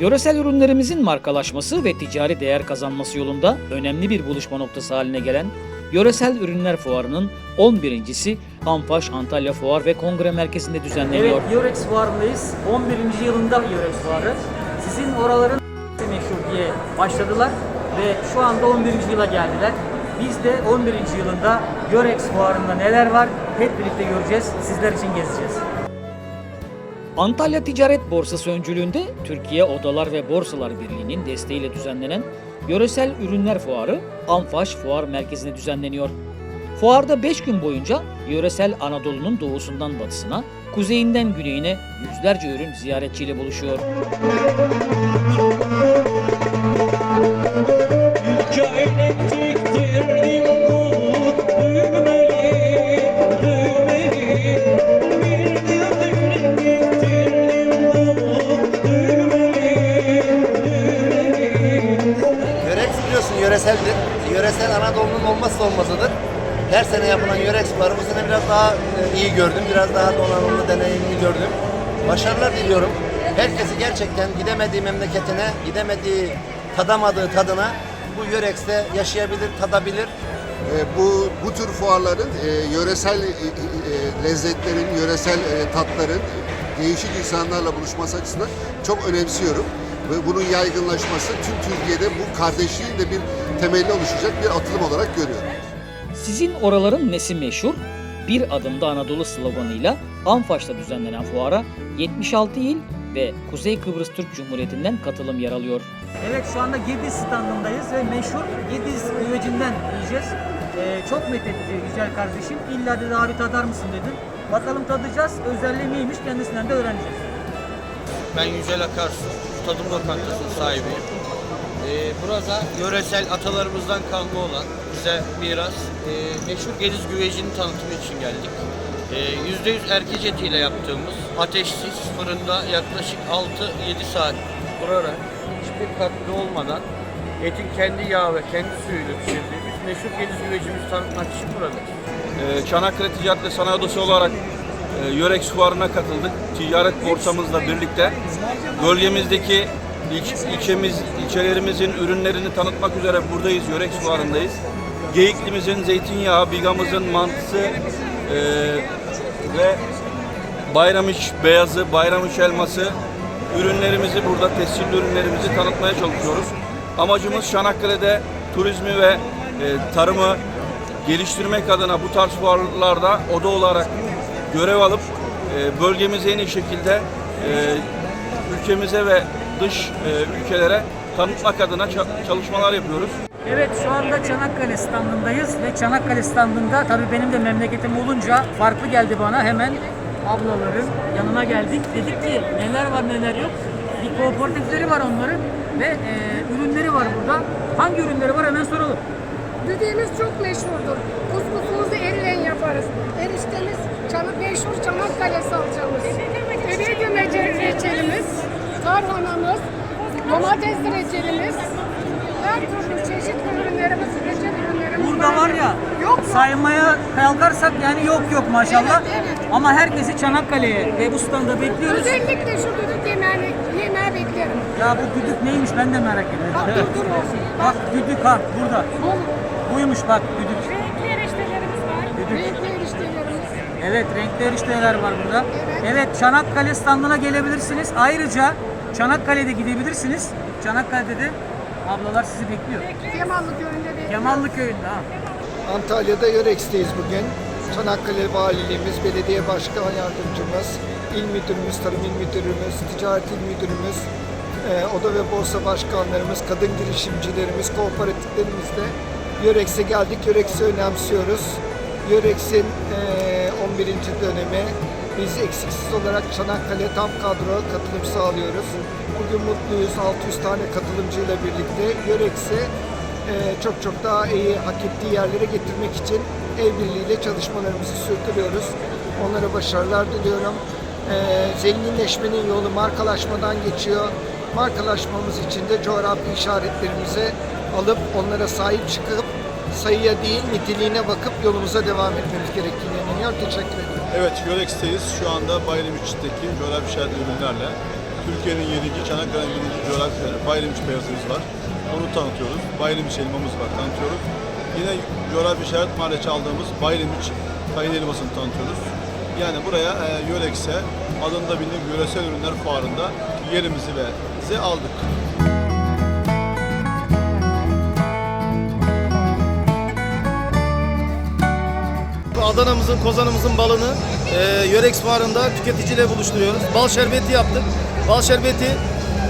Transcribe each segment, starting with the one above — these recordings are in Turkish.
Yöresel ürünlerimizin markalaşması ve ticari değer kazanması yolunda önemli bir buluşma noktası haline gelen Yöresel Ürünler Fuarı'nın 11.si Anfaş Antalya Fuar ve Kongre Merkezi'nde düzenleniyor. Evet, Yorex Fuarı'ndayız. 11. yılında Yorex Fuarı. Sizin oraların meşhur diye başladılar ve şu anda 11. yıla geldiler. Biz de 11. yılında Yorex Fuarı'nda neler var hep birlikte göreceğiz. Sizler için gezeceğiz. Antalya Ticaret Borsası öncülüğünde Türkiye Odalar ve Borsalar Birliği'nin desteğiyle düzenlenen Yöresel Ürünler Fuarı Anfaş Fuar Merkezi'nde düzenleniyor. Fuarda 5 gün boyunca yöresel Anadolu'nun doğusundan batısına, kuzeyinden güneyine yüzlerce ürün ziyaretçiyle buluşuyor. Biliyorsun yöreseldir. Yöresel Anadolu'nun olmazsa olmazıdır. Her sene yapılan Yörex var. Bu sene biraz daha e, iyi gördüm. Biraz daha donanımlı, deneyimli gördüm. Başarılar diliyorum. Herkesi gerçekten gidemediği memleketine, gidemediği, tadamadığı tadına bu Yörex'te yaşayabilir, tadabilir. E, bu bu tür fuarların e, yöresel e, e, lezzetlerin, yöresel e, tatların değişik insanlarla buluşması açısından çok önemsiyorum. Ve bunun yaygınlaşması tüm Türkiye'de bu kardeşliğin de bir temeli oluşacak bir atılım olarak görüyorum. Sizin oraların nesi meşhur? Bir adımda Anadolu sloganıyla Anfaş'ta düzenlenen fuara 76 il ve Kuzey Kıbrıs Türk Cumhuriyeti'nden katılım yer alıyor. Evet şu anda Gediz standındayız ve meşhur Gediz güvecinden yiyeceğiz. Ee, çok methetti güzel kardeşim. İlla dedi abi tadar mısın dedin. Bakalım tadacağız. Özelliği neymiş kendisinden de öğreneceğiz. Ben Yücel Akarsu, Tadım Lokantası'nın sahibiyim. Ee, burada yöresel atalarımızdan kalma olan bize miras e, meşhur Gediz güvecinin tanıtımı için geldik. Ee, %100 erkeç etiyle yaptığımız ateşsiz fırında yaklaşık 6-7 saat durarak hiçbir katkı olmadan etin kendi yağı ve kendi suyuyla pişirdiğimiz meşhur Gediz güvecimizi tanıtmak için buradayız. Ee, Çanakkale Ticaret ve Sanayi Odası olarak Yörex Fuarı'na katıldık. Ticaret borsamızla birlikte bölgemizdeki ilç, ilçemiz, ilçelerimizin ürünlerini tanıtmak üzere buradayız. Yörex Fuarı'ndayız. Geyiklimizin zeytinyağı, bigamızın mantısı e, ve Bayramış beyazı, Bayramış elması ürünlerimizi burada tescilli ürünlerimizi tanıtmaya çalışıyoruz. Amacımız Çanakkale'de turizmi ve e, tarımı geliştirmek adına bu tarz fuarlarda oda olarak görev alıp e, bölgemize en iyi şekilde e, ülkemize ve dış e, ülkelere tanıtmak adına ça- çalışmalar yapıyoruz. Evet şu anda Çanakkale standındayız ve Çanakkale standında tabii benim de memleketim olunca farklı geldi bana hemen ablaların yanına geldik. Dedik ki neler var neler yok. Bir kooperatifleri var onların ve e, ürünleri var burada. Hangi ürünleri var hemen soralım. Düdüğümüz çok meşhurdur. Kuskusumuzu elle yaparız. Eriştemiz çana, meşhur Çanakkale salçamız. Ebegümece reçelimiz, tarhanamız, domates reçelimiz, her türlü çeşit ürünlerimiz, reçel ürünlerimiz Burada var ya Yok yok. saymaya kalkarsak yani yok yok maşallah. Evet, evet. Ama herkesi Çanakkale'ye ve bu standa bekliyoruz. Özellikle şu düdük yemeğini, yemeği beklerim. Ya bu düdük neymiş ben de merak Bak ediyorum. dur dur olsun. Bak düdük ha burada. Bu Buymuş bak düdük. renkli eriştelerimiz var. Renkli eriştelerimiz. Evet renkli erişteler var burada. Evet. Evet Çanakkale standına gelebilirsiniz. Ayrıca Çanakkale'de gidebilirsiniz. Çanakkale'de de ablalar sizi bekliyor. Kemallı köyünde bekliyorum. Kemallı köyünde ha. Antalya'da Yörex'teyiz bugün. Çanakkale Valiliğimiz, Belediye Başkan Yardımcımız, İl Müdürümüz, Tarım İl Müdürümüz, Ticaret İl Müdürümüz, e, Oda ve Borsa Başkanlarımız, kadın girişimcilerimiz, kooperatiflerimizle Yörex'e geldik. Yörex'i önemsiyoruz. Yörex'in e, 11. dönemi. Biz eksiksiz olarak Çanakkale tam kadro katılım sağlıyoruz. Bugün mutluyuz. 600 tane katılımcıyla birlikte Yörex'i e, çok çok daha iyi hak ettiği yerlere getirmek için el birliğiyle çalışmalarımızı sürdürüyoruz. Onlara başarılar diliyorum. E, zenginleşmenin yolu markalaşmadan geçiyor. Markalaşmamız için de coğrafi işaretlerimizi alıp onlara sahip çıkıp sayıya değil niteliğine bakıp yolumuza devam etmemiz gerektiğine inanıyorum. Teşekkür ederim. Evet, Yörex'teyiz. Şu anda Bayram İçi'ndeki coğrafi işaretli ürünlerle Türkiye'nin 7. Çanakkale'nin 7. coğrafyası Bayramiç beyazımız var. Onu tanıtıyoruz. Bayramiç elmamız var tanıtıyoruz. Yine coğrafi işaret mahalleci aldığımız Bayramiç kayın elmasını tanıtıyoruz. Yani buraya e, Yörex'e adında bildiğim yöresel ürünler fuarında yerimizi ve bizi aldık. Adana'mızın, Kozan'ımızın balını e, Yörex Fuarı'nda tüketiciyle buluşturuyoruz. Bal şerbeti yaptık. Bal şerbeti,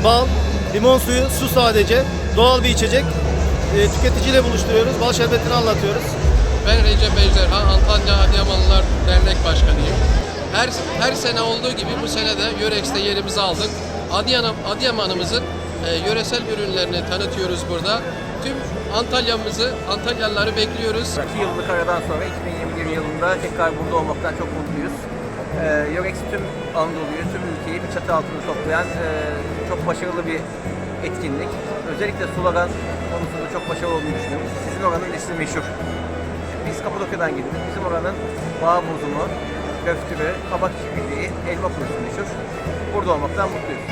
bal, limon suyu, su sadece. Doğal bir içecek. E, tüketiciyle buluşturuyoruz. Bal şerbetini anlatıyoruz. Ben Recep Ejderha, Antalya Adıyamanlılar Dernek Başkanıyım. Her, her sene olduğu gibi bu sene de Yörex'te yerimizi aldık. Adıyaman, Adıyaman'ımızın e, yöresel ürünlerini tanıtıyoruz burada. Tüm Antalya'mızı, Antalyalıları bekliyoruz. 2 yıllık aradan sonra 2021 yılında tekrar burada olmaktan çok mutluyuz. Ee, Yorex tüm Anadolu'yu, tüm ülkeyi bir çatı altında toplayan e, çok başarılı bir etkinlik. Özellikle slogan konusunda çok başarılı olduğunu düşünüyorum. Sizin oranın ismi meşhur. Biz Kapadokya'dan geldik. Bizim oranın bağ bozumu, köftürü, kabak çiftliği, elma kurusu meşhur. Burada olmaktan mutluyuz.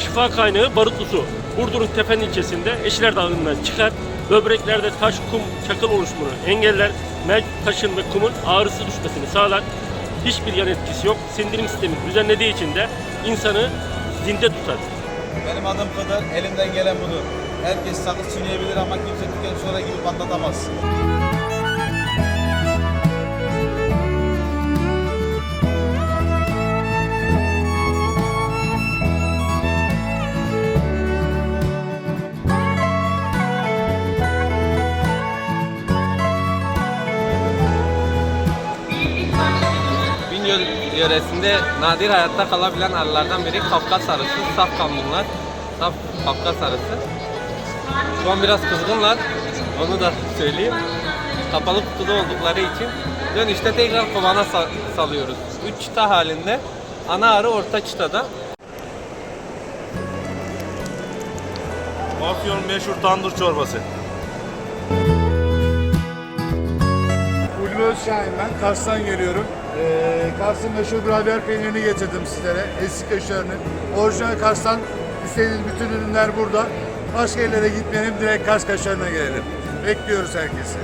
Şifa kaynağı barutlu su. Burdur'un Tefen ilçesinde Eşiler Dağı'ndan çıkar. Böbreklerde taş, kum, çakıl oluşumunu engeller. Mevcut taşın ve kumun ağrısı düşmesini sağlar. Hiçbir yan etkisi yok. Sindirim sistemi düzenlediği için de insanı zinde tutar. Benim adım Kadir, elimden gelen budur. Herkes sakız çiğneyebilir ama kimse tüken sonra gibi patlatamaz. Yöresinde nadir hayatta kalabilen arılardan biri Kafkas arısı, saf kanlılar, saf Kafkas arısı. Şu an biraz kızgınlar, onu da söyleyeyim. Kapalı kutuda oldukları için dönüşte tekrar kovana sa- salıyoruz. Üç çıta halinde, ana arı orta çıtada. Afyon meşhur tandır çorbası. Ulvi Özşahin ben. Kars'tan geliyorum. Ee, Kars'ın meşhur gravyer peynirini getirdim sizlere. Eski köşelerini. Orijinal Kars'tan istediğiniz bütün ürünler burada. Başka yerlere gitmeyelim. Direkt Kars kaşarına gelelim. Bekliyoruz herkesi.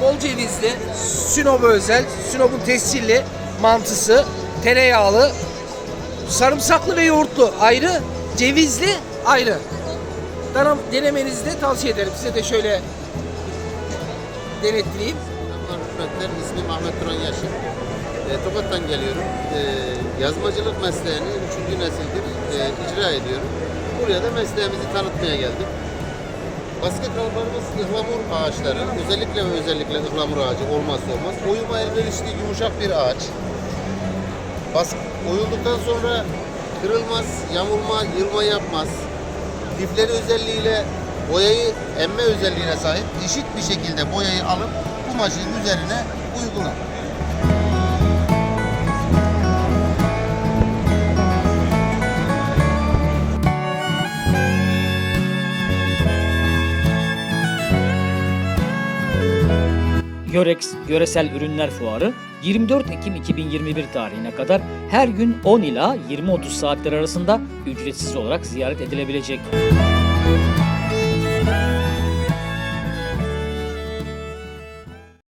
Bol cevizli, Sinop özel, Sinop'un tescilli mantısı, tereyağlı, sarımsaklı ve yoğurtlu ayrı, cevizli ayrı. Denemenizi de tavsiye ederim. Size de şöyle denetleyeyim. Hürmetler, ismim Ahmet Turan Yaşar. E, Tokat'tan geliyorum. E, yazmacılık mesleğini 3. nesildir e, icra ediyorum. Buraya da mesleğimizi tanıtmaya geldik. Basketbollarımız ıhlamur ağaçları, özellikle ve özellikle ıhlamur ağacı olmazsa olmaz. Oyuma elverişli yumuşak bir ağaç. Bas, oyulduktan sonra kırılmaz, yamulma, yılma yapmaz. Lifleri özelliğiyle boyayı emme özelliğine sahip eşit bir şekilde boyayı alıp kumaşın üzerine uygular. Yorex Yöresel Ürünler Fuarı 24 Ekim 2021 tarihine kadar her gün 10 ila 20-30 saatler arasında ücretsiz olarak ziyaret edilebilecek.